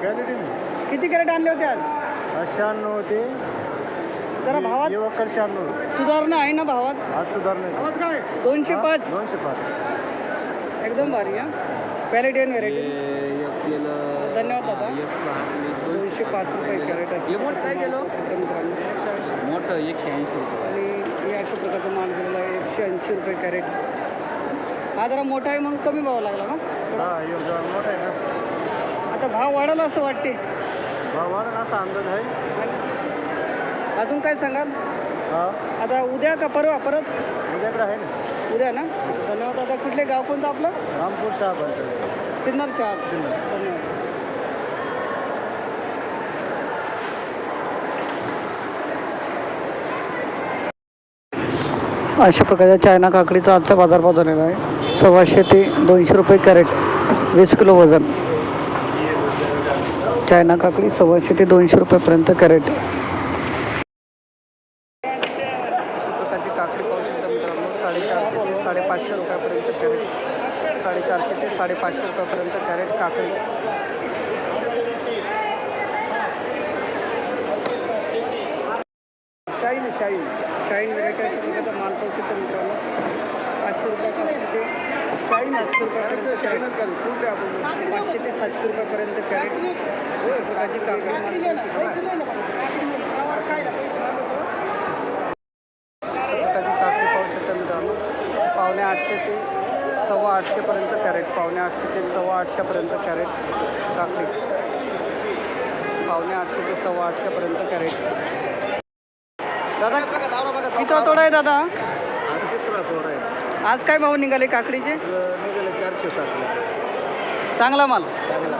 किती कॅरेट आणले होते आज? शहाण्णव होते जरा भावात? युवकर शहाण्णव सुधारणा आहे ना भावात? आज सुधारणे दोनशे हा? पाच. दोनशे पाच. एकदम भारी हा. क्वालिटी आणि व्हेरायटी धन्यवाद दादा. दोनशे पाच रुपये कॅरेट आहे काय केलं? मित्रांनो. मोठं एकशे ऐंशी रुपये. आणि हे अशा प्रकारचा माल गेलेला आहे एकशे ऐंशी रुपये कॅरेट. हा जरा मोठा आहे मग कमी भाव लागला का? हा मोठा आहे ना. आता भाव वाढायला असं वाटते. भाव वाढेल असा अंदाज आहे. अजून काय सांगाल? हा. आता उद्या का परवा? परत? उद्याकडे आहे ना. उद्या ना? धन्यवाद दादा. कुठले गाव कोणतं आपलं? रामपूर शहा पंचायत सिन्नर चहा सिन्नर. धन्यवाद. अशा प्रकारच्या चायना काकडीचा आजचा बाजारभाव झालेला आहे. सव्वाशे ते दोनशे रुपये कॅरेट वीस किलो वजन. चायना काकडी सव्वाशे ते दोनशे रुपयेपर्यंत कॅरेट. अशा प्रकारची काकडी पाहू शकता मित्रांनो साडेचारशे ते साडेपाचशे रुपयापर्यंत कॅरेट. साडेचारशे ते साडेपाचशे रुपयापर्यंत कॅरेट काकडी. Shine shine. शाईन व्हरायटी प्रकारचा माल पाहू शकता मित्रांनो. पाचशे रुपयापासून ते सातशे रुपयापर्यंत कॅरेट पाचशे ते सातशे रुपयापर्यंत कॅरेट प्रकारची काकडी पाहू शकता मित्रांनो. पावणे आठशे ते सव्वा आठशेपर्यंत कॅरेट पावणे आठशे ते सव्वा आठशेपर्यंत कॅरेट काकडी पावणे आठशे ते सव्वा आठशेपर्यंत कॅरेट दादा किती तोडा आहे दादा? तिसरा थोडा आहे. आज काय भाव निघाले काकडीचे? निघाले चारशे सात चांगला माल. चांगला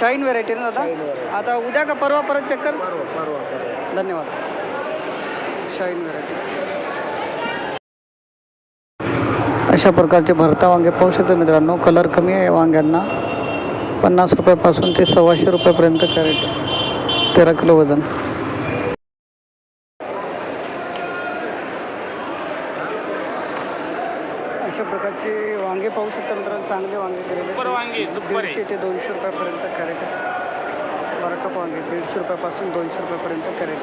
शाईन व्हेरायटी ना दादा. आता उद्या का परवा परत चक्कर परवा परवा परवा. धन्यवाद. शाईन व्हरायटी अशा प्रकारचे भरता वांगे पाहू शकतो मित्रांनो. कलर कमी आहे वांग्यांना. पन्नास रुपयापासून ते सव्वाशे रुपयापर्यंत कॅरेट. तेरा किलो वजन. अशा प्रकारचे वांगे पाहू शकता मित्रांनो चांगले वांगे गेलेले दीडशे ते दोनशे रुपयापर्यंत कॅरेट बराटोक वांगे दीडशे रुपयापासून दोनशे रुपयापर्यंत कॅरेट.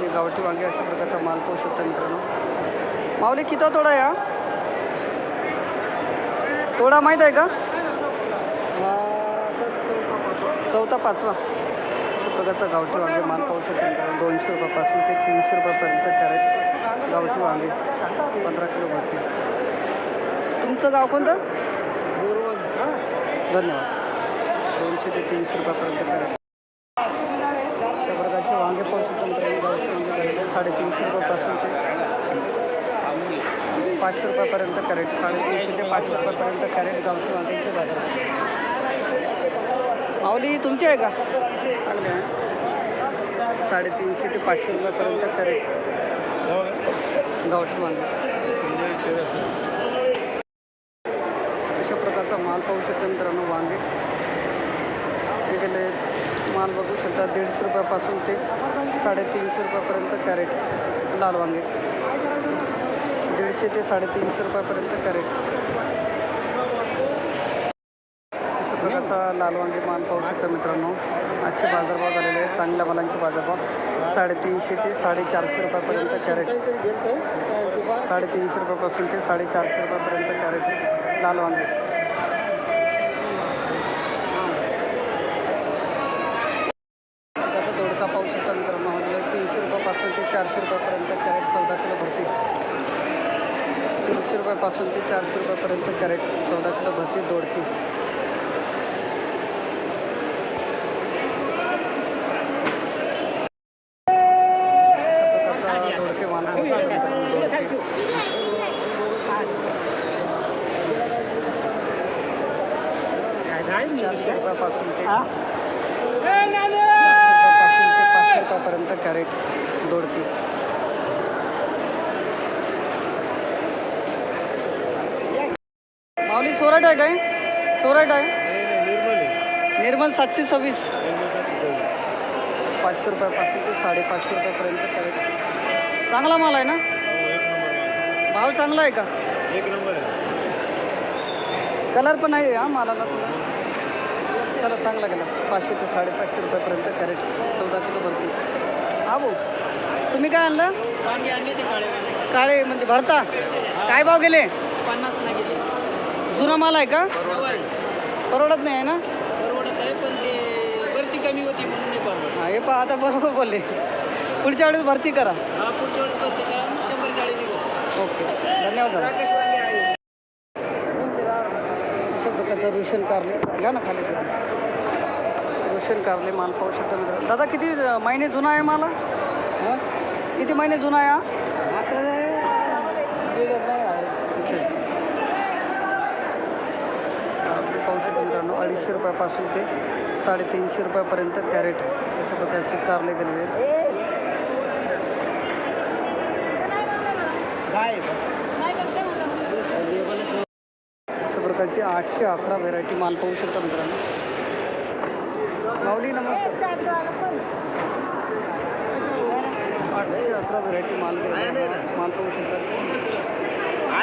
हे गावठी वांगे अशा प्रकारचा माल पाहू शकता मित्रांनो. माऊली किती तोडा या तोडा माहीत आहे का? चौथा पाचवा. प्रकारचा गावठी वांगे माल पाहू शकता मित्रांनो दोनशे रुपयापासून ते तीनशे रुपयापर्यंत कॅरेट गावठी वांगे पंधरा किलो भरते तुमचं गाव कोणतं? धन्यवाद. दोनशे ते तीनशे रुपयापर्यंत कॅरेट अशा प्रकारचे वांगे पाहू शकतो मित्रांनो गावठी वांगे साडेतीनशे रुपयापासून ते पाचशे रुपयापर्यंत कॅरेट साडेतीनशे ते पाचशे रुपयापर्यंत कॅरेट गावठी वांग्यांचे बाजार. माऊली तुमची आहे का? चांगली आहे. साडेतीनशे ते पाचशे रुपयापर्यंत करेल गावठी वांगे अशा प्रकारचा माल पाहू शकता मित्रांनो वांगे. हे गेले माल बघू शकता दीडशे रुपयापासून ते साडेतीनशे रुपयापर्यंत कॅरेट लाल वांगे. दीडशे ते साडेतीनशे रुपयापर्यंत कॅरेट अशा प्रकारचा लाल वांगे माल पाहू शकता मित्रांनो. आजचे बाजारभाव झालेले आहेत. चांगल्या मालांचे बाजारभाव. साडेतीनशे ते साडेचारशे रुपयापर्यंत कॅरेट. साडेतीनशे रुपयापासून ते साडेचारशे रुपयापर्यंत कॅरेट लाल वांगे. आता दोडका पाहू शकता मित्रांनो. म्हणजे तीनशे रुपयापासून ते चारशे रुपयापर्यंत कॅरेट चौदा किलो भरती तीनशे रुपयापासून ते चारशे रुपयापर्यंत कॅरेट चौदा किलो भरती दोडकी अशा प्रकारचा दोडके माल पाहू शकता मित्रांनो दोडके चारशे रुपयापासून ते पाचशे रुपयापर्यंत कॅरेट दोडकी माऊली सोरट आहे काय? सोरट आहे? निर्मल निर्मल सातशे सव्वीस. पाचशे रुपयापासून ते साडेपाचशे रुपयापर्यंत कॅरेट. चांगला माल आहे ना? एक नंबर भाव चांगला आहे का? एक नंबर आहे. कलर पण आहे हा मालाला तुला. चला चांगला गेला. पाचशे ते साडेपाचशे रुपयापर्यंत कॅरेट चौदा किलो भरती. हा भाऊ तुम्ही काय आणलं? वांगे आणले ते काळे काळे म्हणजे भरता? काय भाव गेले? पन्नास ना गेले. जुना माल आहे का? परवडत नाही आहे ना? परवडत आहे पण ते भरती कमी होती म्हणून नाही परवडत हा हे पहा आता बरोबर बोलले. पुढच्या वेळेस भरती करा. हा पुढच्या वेळेस भरती करा शंभर गाडी ओके. धन्यवाद दादा. प्रकारचा रुशन कारले. घ्या ना खाली. रुशन कारले माल पाहू शकता मित्रांनो. दादा किती महिने जुना आहे माला? किती महिने जुना आहे पाहू शकता मित्रांनो अडीचशे रुपयापासून ते साडेतीनशे रुपयापर्यंत कॅरेट अशा प्रकारचे कारले गेलेले आहेत. प्रकारची आठशे अकरा व्हेरायटी माल पाहू शकता मित्रांनो. माऊली नमस्कार. आठशे अकरा व्हेरायटी माल माल पाहू शकता.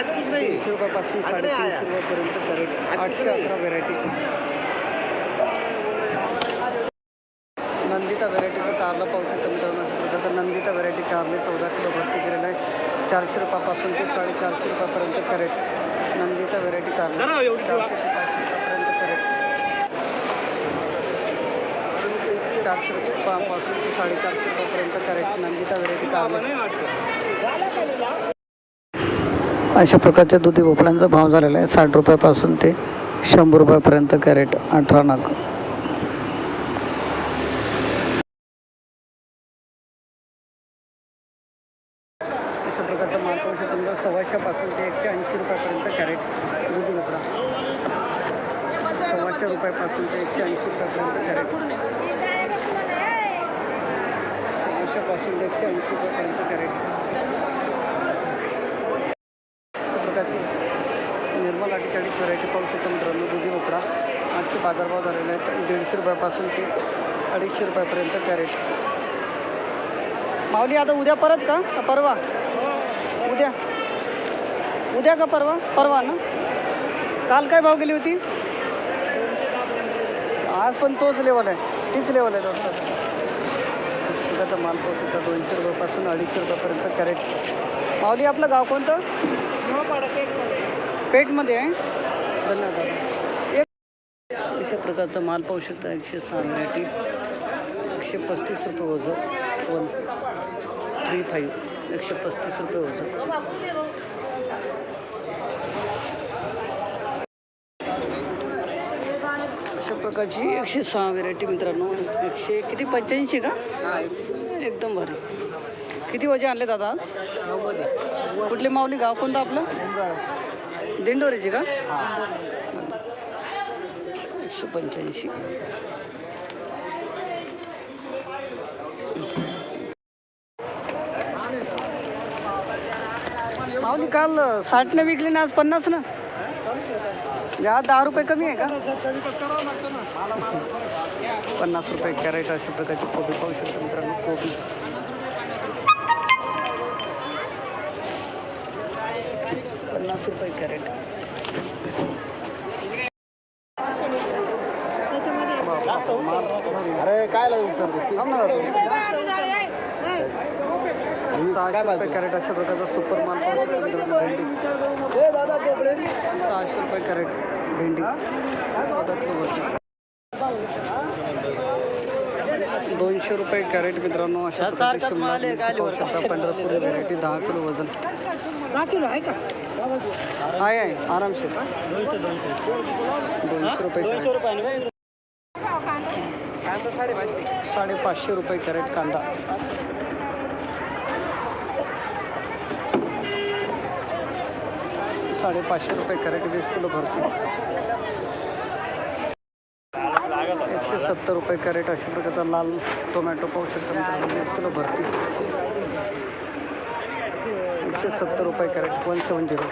तीनशे रुपयापासून साडेतीनशे. रुपयापर्यंत कॅरेट आठशे अकरा व्हेरायटी नंदिता व्हेरायटीचं कारला पाहू शकता मित्रांनो. प्रकारचं नंदिता व्हेरायटी कारले चौदा किलो भरती केलेलं आहे. चारशे रुपयापासून ते साडेचारशे रुपयापर्यंत कॅरेट नंदिता व्हेरायटी एवढी चारशे ते पाचशे रुपयापर्यंत कॅरेट चारशे रुपयापासून ते साडेचारशे रुपयापर्यंत कॅरेट नंदिता व्हेरायटी कारले अशा प्रकारच्या दुधी भोपळ्यांचा भाव झालेला आहे. साठ रुपयापासून ते शंभर रुपयापर्यंत कॅरेट अठरा नाग अशा प्रकारचा माल पाहू शकतो तुम्हाला सव्वाशेपासून ते एकशे ऐंशी रुपयापर्यंत कॅरेट दुधी भोपळा एकशे रुपयापासून ते एकशे ऐंशी रुपयापर्यंत कॅरेट सव्वाशेपासून ते एकशे ऐंशी रुपयापर्यंत कॅरेट अशा प्रकारची निर्मल अठ्ठेचाळीस व्हरायटी पाहू शकतो मित्रांनो दुधी भोपळा. आजचे बाजारभाव झालेले आहेत दीडशे रुपयापासून ते अडीचशे रुपयापर्यंत कॅरेट. माऊली आता उद्या परत का? का परवा? उद्या? उद्या का परवा? परवा ना? काल काय भाव गेली होती? आज पण तोच लेवल आहे. तीच लेवल आहे थोडंसं त्याचा माल पाहू शकता दोनशे रुपयापासून अडीचशे रुपयापर्यंत कॅरेट माऊली आपलं गाव कोणतं? पेटमध्ये आहे. धन्यवाद. एक अशा प्रकारचा माल पाहू शकता एकशे सहा व्हरायटी. एकशे पस्तीस रुपये वजन. वन थ्री फाईव्ह एकशे पस्तीस रुपये वजन. अशा प्रकारची एकशे सहा व्हेरायटी मित्रांनो. एकशे किती? पंच्याऐंशी का? एकदम भारी. किती वजे आणले दादा आज? कुठली माऊली गाव कोणतं आपलं? दिंडोरीची का? एकशे पंच्याऐंशी. माऊली काल साठने विकली ना आज पन्नास ना? या दहा रुपये कमी आहे का? पन्नास रुपये कॅरेट अशा प्रकारची कोबी पाहू शकतो मित्रांनो कोबी. पन्नास रुपये कॅरेट. अरे काय लागू सर? थांब ना. दादा. सहाशे रुपये कॅरेट अशा प्रकारचा सुपर माल भेंडी. सहाशे रुपये कॅरेट भेंडी. दोनशे रुपये कॅरेट मित्रांनो अशा प्रकारची शिमला पाहू शकता पंढरपुरी व्हेरायटी दहा किलो वजन. आहे आहे आरामशीर. दोनशे रुपये साडेपाचशे रुपये कॅरेट कांदा. साडेपाचशे रुपये कॅरेट वीस किलो भरती. एकशे सत्तर रुपये कॅरेट अशा प्रकारचा लाल टोमॅटो पाहू शकता मित्रांनो वीस किलो भरती. एकशे सत्तर रुपये कॅरेट वन सेवन झिरो.